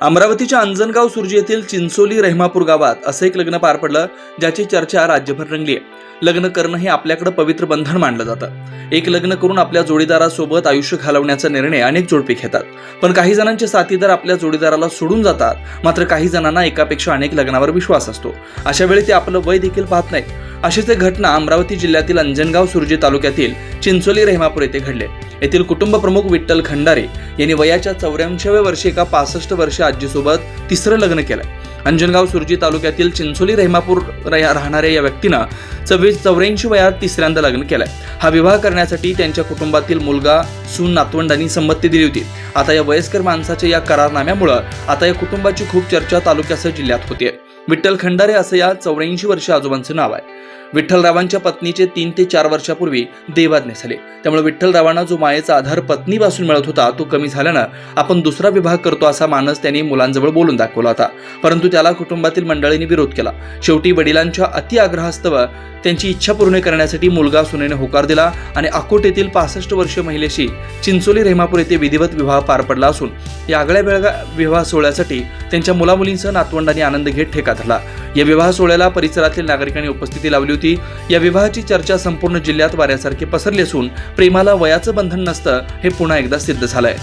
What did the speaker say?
अमरावतीच्या अंजनगाव सुर्जी येथील चिंचोली रेहमापूर गावात असं एक लग्न पार पडलं ज्याची चर्चा राज्यभर रंगली आहे. लग्न करणं हे आपल्याकडे पवित्र बंधन मानलं जातं. एक लग्न करून आपल्या जोडीदारासोबत आयुष्य घालवण्याचा निर्णय अनेक जोडपे घेतात. पण काही जणांचे साथीदार आपल्या जोडीदाराला सोडून जातात. मात्र काही जणांना एकापेक्षा अनेक लग्नावर विश्वास असतो. अशा वेळी ते आपलं वय देखील पाहत नाहीत. अशीच एक घटना अमरावती जिल्ह्यातील अंजनगाव सुरजी तालुक्यातील चिंचोली रेहमापूर येथे घडले. येथील कुटुंब प्रमुख विठ्ठल खंडारे यांनी वयाच्या चौऱ्याऐंशीव्या वर्षी एका पासष्ट वर्ष आजीसोबत तिसरं लग्न केलंय अंजनगाव सुरजी तालुक्यातील चिंचोली रेहमापूर राहणाऱ्या या व्यक्तीनं चव्वीस चौऱ्याऐंशी वयात तिसऱ्यांदा लग्न केलंय. हा विवाह करण्यासाठी त्यांच्या कुटुंबातील मुलगा सून नातवंडांनी संमती दिली होती. आता या वयस्कर माणसाच्या या करारनाम्यामुळं आता या कुटुंबाची खूप चर्चा तालुक्यासह जिल्ह्यात होतीये. विठ्ठल खंडारे असं या चौऱ्याऐंशी वर्ष आजोबांचं नाव आहे. विठ्ठलरावांच्या पत्नीचे तीन ते चार वर्षापूर्वी देवाज्ञ झाले. त्यामुळे विठ्ठलरावांना जो मायेचा आधार पत्नीपासून मिळत होता तो कमी झाल्यानं आपण दुसरा विवाह करतो असा मानस त्यांनी मुलांजवळ बोलून दाखवला होता. परंतु त्याला कुटुंबातील मंडळींनी विरोध केला. शेवटी वडिलांच्या अति आग्रहास्तव त्यांची इच्छा पूर्ण करण्यासाठी मुलगा सुनेने होकार दिला आणि अकोट येथील पासष्ट वर्षीय महिलेशी चिंचोली रेहमापूर येथे विधिवत विवाह पार पडला असून या आगळ्या वेगळ्या विवाह सोहळ्यासाठी त्यांच्या मुलामुलींसह नातवंडांनी आनंद घेत ठेका झाला या विवाह सोहळ्याला परिसरातील नागरिकांनी उपस्थिती लावली होती. या विवाहाची चर्चा संपूर्ण जिल्ह्यात वाऱ्यासारखी पसरली असून प्रेमाला वयाचं बंधन नसतं हे पुन्हा एकदा सिद्ध झालंय.